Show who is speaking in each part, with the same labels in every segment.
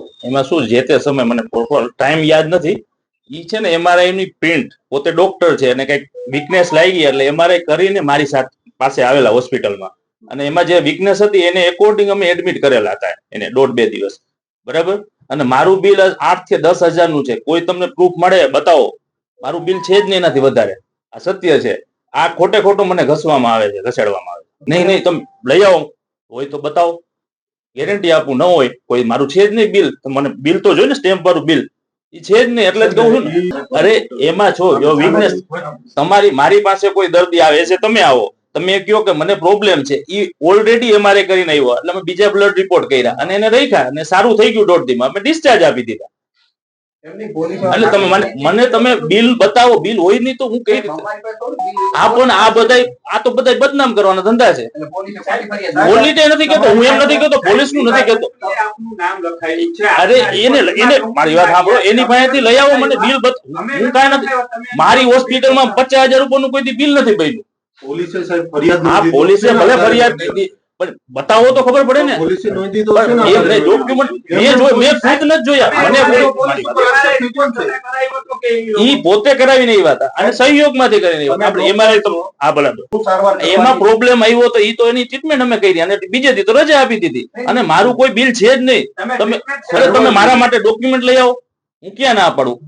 Speaker 1: એમાં શું જે તે સમય મને પ્રોપર ટાઈમ યાદ નથી. એ છે ને એમઆરઆઈ ની પ્રિન્ટ પોતે ડોક્ટર છે અને કંઈક વીકનેસ લાગી એટલે એમઆરઆઈ કરીને મારી સાથે પાસે આવેલા હોસ્પિટલમાં અને એમાં જે વીકનેસ હતી એને એકોર્ડિંગ અમે એડમિટ કરેલા હતા એને દોઢ બે દિવસ. બરાબર? અને મારું બિલ આઠથી દસ હજારનું છે. કોઈ તમને પ્રૂફ મળે બતાવો. મારું બિલ છે જ નહીં એનાથી વધારે. આ સત્ય છે. આ ખોટે ખોટું મને ઘસવામાં આવે છે, ઘસેડવામાં આવે નહીં નહીં, તમે લઈ આવો. હોય તો બતાવો. ગેરંટી આપવું ન હોય, કોઈ મારું છે જ નહીં બિલ મને બિલ તો જોઈ ને સ્ટેમ્પ વાળું બિલ એ છે જ નહીં, એટલે જ કહું છું ને. અરે, એમાં છો જો વીકનેસ તમારી, મારી પાસે કોઈ દર્દી આવે છે, તમે આવો. તમે કહો કે મને પ્રોબ્લેમ છે. એ ઓલરેડી એમઆરએ કરીને આવ્યો, એટલે અમે બીજા બ્લડ રિપોર્ટ કર્યા. અને એને રાખ્યા, અને સારું થઈ ગયું દોઢ દીમાં અમે ડિસ્ચાર્જ આપી દીધા. એટલે તમે મને મને તમે બિલ બતાવો બિલ હોય નહીં તો હું કઈ રીતે? આ પણ આ બધા આ તો બધા બદનામ કરવાના ધંધા છે. પોલીસ નથી કેતો હું એમ નથી કેતો પોલીસનું નથી કેતો.
Speaker 2: આપનું નામ લખાયેલું છે
Speaker 1: અરે એને એને મારી વાત સાંભળો એની પાસેથી લઈ આવો મને બિલ બત હું કાંઈ નથી. મારી હોસ્પિટલમાં પચાસ હજાર રૂપિયાનું કોઈ બિલ નથી ભાઈ
Speaker 3: પોલીસે સાહેબ ફરિયાદ
Speaker 1: આ પોલીસે ભલે ફરિયાદ કરી બતાવો તો ખબર પડે ને.
Speaker 3: પોલીસે નોંધી તો છે ને
Speaker 1: પણ
Speaker 3: આધાર
Speaker 1: એ
Speaker 3: કાર્ડ.
Speaker 1: ડોક્યુમેન્ટ મેં જોઈ મેં ખુદ નથી જોયા. મને ઈ પોતે કરાવી નહીં વાત અને સહયોગમાંથી કરીને હતા. આપણે એમાં તો આ ભલે એમાં પ્રોબ્લેમ આવ્યો તો ઈ તો એની ટ્રીટમેન્ટ અમે કરી અને બીજે દી તો રજા આપી દીધી. અને મારું કોઈ બિલ છે જ નહીં. તમે ખરે તમે મારા માટે ડોક્યુમેન્ટ લઈ આવો. હું ક્યાં ના પાડું?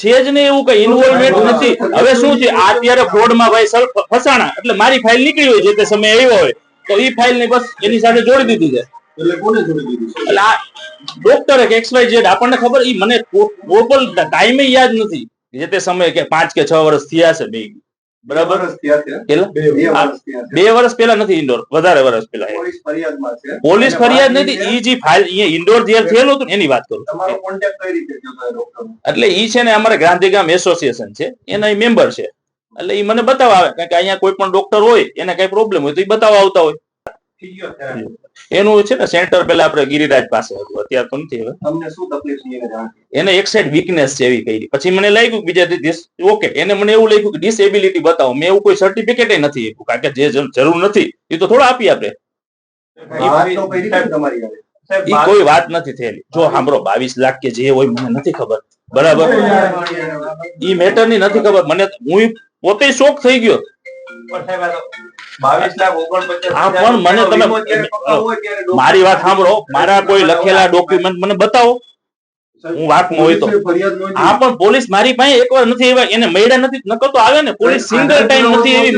Speaker 1: છે જ નહીં એવું કઈ ઇન્વોલ્વમેન્ટ નથી. હવે શું છે? આ અત્યારે ફ્રોડમાં ભાઈ સર ફસાણા. એટલે મારી ફાઇલ નીકળી હોય જે તે સમય આવ્યો હોય. તો એ ફાઇલ ને બસ એની સાથે જોડી દીધી છે.
Speaker 3: એટલે કોને જોડી દીધી છે?
Speaker 1: એટલે આ ડોક્ટર કે એક્સ વાય ઝેડ આપણને ખબર એ મને પ્રોપર ટાઈમે યાદ નથી. જે તે સમયે કે પાંચ કે છ વર્ષ થયા છે બે. બરાબર?
Speaker 3: બે વર્ષ
Speaker 1: પહેલા નથી ઇન્ડોર વધારે વર્ષ પહેલા
Speaker 3: પોલીસ
Speaker 1: ફરિયાદ નથી ઈ જે ફાઇલ અહીંયા ઇન્ડોર જે થયેલું હતું એની વાત કરું.
Speaker 3: તમારો કોન્ટેક્ટ કઈ રીતે થયો હતો ડોક્ટર
Speaker 1: એટલે ઈ છે ને અમારે ગાંધીગામ એસોસિએશન છે એના મેમ્બર છે. એટલે ઈ મને બતાવવા આવે કારણ કે અહીંયા કોઈ પણ ડોક્ટર હોય એને કઈ પ્રોબ્લેમ હોય તો એ બતાવવા આવતા હોય. એનું છે ને સેન્ટર પેલા આપણે ગિરિરાજ પાસે હતું અત્યારે તો નથી હવે.
Speaker 3: તમને શું તકલીફ એને
Speaker 1: એક સાઈડ વીકનેસ એવી કરી. પછી મને લાગ્યું બીજા ઓકે એને મને એવું લાગ્યું કે ડિસેબિલિટી બતાવો મેં એવું કોઈ સર્ટિફિકેટ નથી આપ્યું કારણ કે જે જરૂર- નથી એ તો થોડા આપી આપણે એ કોઈ વાત નથી થયેલી. જો સાંભળો બાવીસ લાખ કે જે હોય મને નથી ખબર. બરાબર? ઈ મેટરની નથી ખબર. મને હું પોતે શોક થઈ ગયો. પણ મને તમે- મારી વાત સાંભળો. મારા કોઈ લખેલા ડોક્યુમેન્ટ મને બતાવો. હું વાતમાં હોય તો. હા પણ પોલીસ મારી પાસે એકવાર નથી આવ્યા. એને મળ્યા નથી. નકર તો આવે ને. પોલીસ સિંગલ ટાઈમ નથી એવી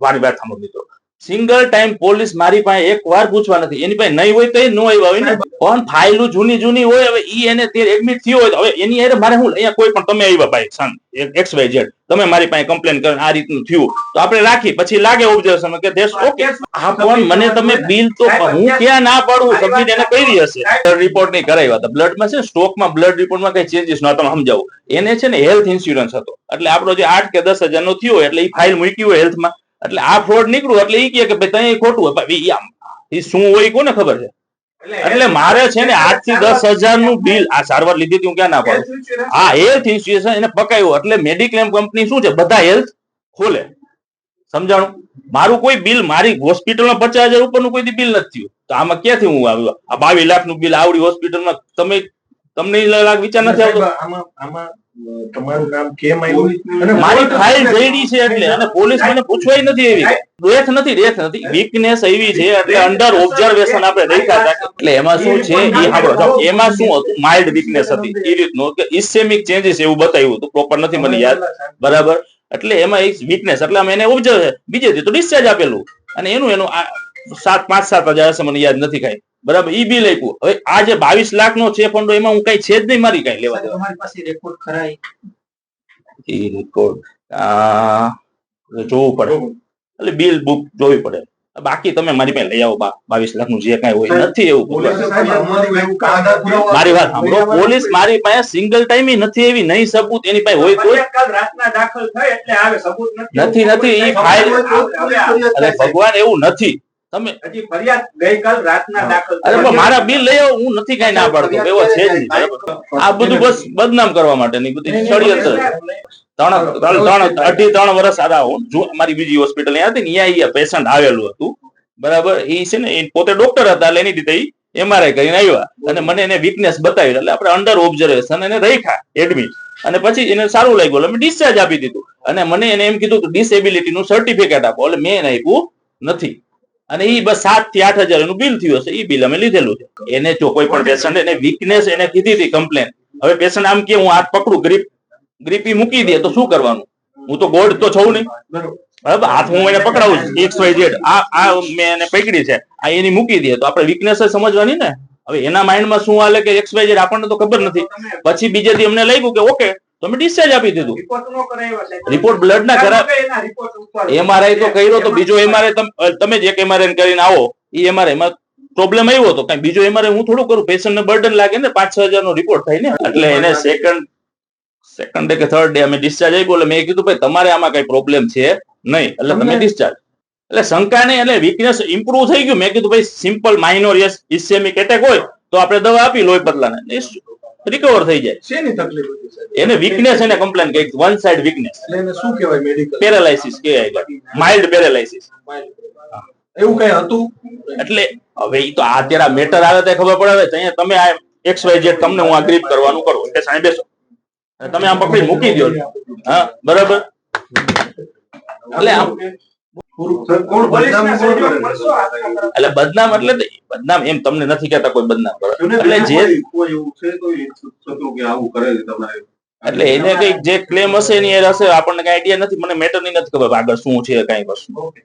Speaker 1: મારી વાત સાંભળો મિત્રો. સિંગલ ટાઈમ પોલીસ મારી પાસે એક વાર પૂછવા નથી. એની પાસે નહીં હોય તો એ ન આવ્યા હોય. ને પણ ફાઇલું જૂની જૂની હોય હવે ઈ એને તે એડમિટ થયો હોય હવે એની હારે મારે હું અહીંયા કોઈ પણ તમે આવ્યા ભાઈ સન એક્સ વાય ઝેડ તમે મારી પાસે કમ્પ્લેન કરે આ રીતનું થયું. તો આપણે રાખી પછી લાગે ઓબ્ઝર્વેશન કે દેશ ઓકે આ પણ મને તમે બિલ તો હું ક્યાં ના પાડું? સમજી એને રહી હશે. રિપોર્ટ નહીં કરાવ્યા હતા. બ્લડમાં છે સ્ટોકમાં બ્લડ રિપોર્ટમાં કઈ ચેન્જીસ ન તમે સમજાવું. એને છે ને હેલ્થ ઇન્સ્યોરન્સ હતો. એટલે આપણો જે આઠ કે દસ હજાર નો થયો એટલે એ ફાઇલ મૂકી હોય હેલ્થમાં એટલે આ ફ્રોડ નીકળ્યું એટલે એ કે ભાઈ ત્યાં ખોટું એ શું હોય કોને ખબર છે? એટલે મારે છે ને આઠથી દસ હજારનું બિલ આ સારવાર લીધી હતી હું ક્યાં ના પાડું. આ હેલ્થ ઇન્સ્યુએશન એને પકાયું એટલે મેડિક્લેમ કંપની શું છે? બધા હેલ્થ ખોલે. સમજાણું? મારું કોઈ બિલ મારી હોસ્પિટલમાં પચાસ હજાર ઉપરનું કોઈ બિલ નથી થયું. તો આમાં ક્યાંથી હું આવ્યું આ બાવીસ લાખનું બિલ આવડી હોસ્પિટલમાં તમે તમને વિચાર નથી આવતો?
Speaker 3: આમાં આમાં તમારું નામ કેમ આવ્યું? અને
Speaker 1: મારી ફાઇલ જઈડી છે એટલે અને પોલીસ મને પૂછવાય નથી એવી. ડેથ નથી ડેથ નથી. વીકનેસ એવી છે એટલે અંડર ઓબ્ઝર્વેશન આપણે રાખ્યા હતા એટલે એમાં શું છે? એ સાંભળો એમાં શું હતું? માઇલ્ડ વીકનેસ હતી. એ રીતનું કે ઇસેમિક ચેન્જીસ એવું બતાવ્યું હતું. પ્રોપર નથી મને યાદ. બરાબર? એટલે એમાં એક વીકનેસ એટલે અમે એને ઓબ્ઝર્વ બીજે તો ડિસ્ચાર્જ આપેલું. અને એનું એનું આ સાત પાંચ સાત હજાર હશે મને યાદ નથી કઈ બરાબર ઈ બિલ આપ્યું. હવે આ જે બાવીસ લાખ નો છે ફંડો એમાં હું કઈ છે જ નહીં મારી કઈ લેવા દેવા.
Speaker 2: મારી પાસે રેકોર્ડ ખરા
Speaker 1: ઈ રેકોર્ડ જોવું પડે. એટલે બિલ બુક જોવી પડે. બાકી તમે મારી પાસે લઈ આવો બા બાવીસ લાખનું જે કઈ હોય નથી એવું મારી વાત સાંભળો. પોલીસ મારી પાસે સિંગલ ટાઈમ નથી એવી નહીં સબૂત એની પાસે હોય તો
Speaker 2: ફરિયાદ કાલ રાતના દાખલ થઈ એટલે આવે સબૂત નથી.
Speaker 1: નથી, નથી, ઈ ફાઇલ- અરે ભગવાન એવું નથી. તમે
Speaker 2: હજી ફરિયાદ ગઈકાલ રાતના દાખલ
Speaker 1: અરે મારા બિલ લઈ આવો હું નથી કઈ ના પાડતો. એવો છે જ આ બધું બસ બદનામ કરવા માટેની બધી ષડયંત્ર ત્રણ ત્રણ અઢી ત્રણ વર્ષ હું જો મારી બીજી હોસ્પિટલ અહીંયા હતી ને અહીંયા પેશન્ટ આવેલું હતું. બરાબર? એ છે ને એ પોતે ડોક્ટર હતા એટલે એની રીતે એમઆરઆઈ કરીને આવ્યા. અને મને એને વીકનેસ બતાવી. એટલે આપણે અંડર ઓબ્ઝર્વેશન એને રાખ્યા એડમિટ અને પછી એને સારું લાગ્યું. એટલે મેં ડિસ્ચાર્જ આપી દીધું. અને મને એને એમ કીધું કે ડિસેબિલિટી નું સર્ટિફિકેટ આપો. એટલે મેં એને આપ્યું નથી. અને એ બસ સાતથી આઠ હજાર એનું બિલ થયું હશે. એ બિલ અમે લીધેલું છે. એને જો કોઈ પણ પેશન્ટ એને વીકનેસ એને કીધી હતી કમ્પ્લેન હવે પેશન્ટ આમ કે, હું હાથ પકડું ગ્રીપ ગ્રીપી મૂકી દે, તો શું કરવાનું? હું તો ગોડ તો છું નહીં.
Speaker 3: બરાબર?
Speaker 1: હાથ હું એને પકડાવું છું એક્સ વાય ઝેડ આ આ મેં એને પકડી છે. આ એની મૂકી દે. તો આપણે વીકનેસ સમજવાની ને? હવે એના માઇન્ડમાં શું હાલે કે એક્સ વાય ઝેડ આપણને તો ખબર નથી. પછી બીજે દી અમને લાગ્યું કે, ઓકે તો ડિસ્ચાર્જ આપી દીધું.
Speaker 2: રિપોર્ટ
Speaker 1: બ્લડ ના કરા
Speaker 2: એના રિપોર્ટ ઉપાડો.
Speaker 1: એમઆરઆઈ તો કર્યો તો બીજો એમઆરઆઈ તમે જ એક એમઆરઆઈ કરીને આવો એ એમઆરઆઈ માં પ્રોબ્લેમ આવ્યો હતો. કઈ બીજો એમઆરઆઈ હું થોડું કરું પેશન્ટ ને બર્ડન લાગે ને પાંચ છ હજાર નો રિપોર્ટ થાય ને. એટલે એને સેકન્ડ સેકન્ડ ડે કે થર્ડ ડે અમે ડિસ્ચાર્જ આપ્યો એટલે મેં કીધું ભાઈ તમારે આમાં કઈ પ્રોબ્લેમ છે નહીં. એટલે તમે ડિસ્ચાર્જ એટલે શંકા નહીં એટલે વીકનેસ ઇમ્પ્રુવ થઈ ગયું. મેં કીધું ભાઈ simple minor yes ischaemic attack હોય તો આપણે દવા આપી લોહી પતલાને રિકવર થઈ જાય.
Speaker 3: શેની તકલીફ હતી સાહેબ?
Speaker 1: એને વીકનેસ એને કમ્પ્લેન કઈ વન સાઇડ વીકનેસ
Speaker 3: એને શું કહેવાય મેડિકલ
Speaker 1: પેરાલાઇસિસ કહેવાય માઇલ્ડ પેરાલાઇસિસ
Speaker 3: એવું કઈ હતું?
Speaker 1: એટલે હવે એ તો આ અત્યારે મેટર આવે તો ખબર પડે. હવે અહીંયા તમે આ એક્સ વાય ઝેડ તમને હું આ ગ્રીપ કરવાનું કરું. એટલે સાહેબ બેસો. તમે આમ પકડી મૂકી દો હા બરાબર? એટલે આમ એટલે બદનામ એટલે બદનામ એમ તમને નથી કેતા કોઈ બદનામ કરે એટલે જે
Speaker 4: કોઈ- કોઈ એવું છે કોઈ શત્રુ કે આવું કરે
Speaker 1: એટલે એને કઈ જે ક્લેમ હશે એની એ હશે આપણને કઈ આઈડિયા નથી મને મેટરની નથી ખબર આગળ શું છે કઈ વસ્તુ.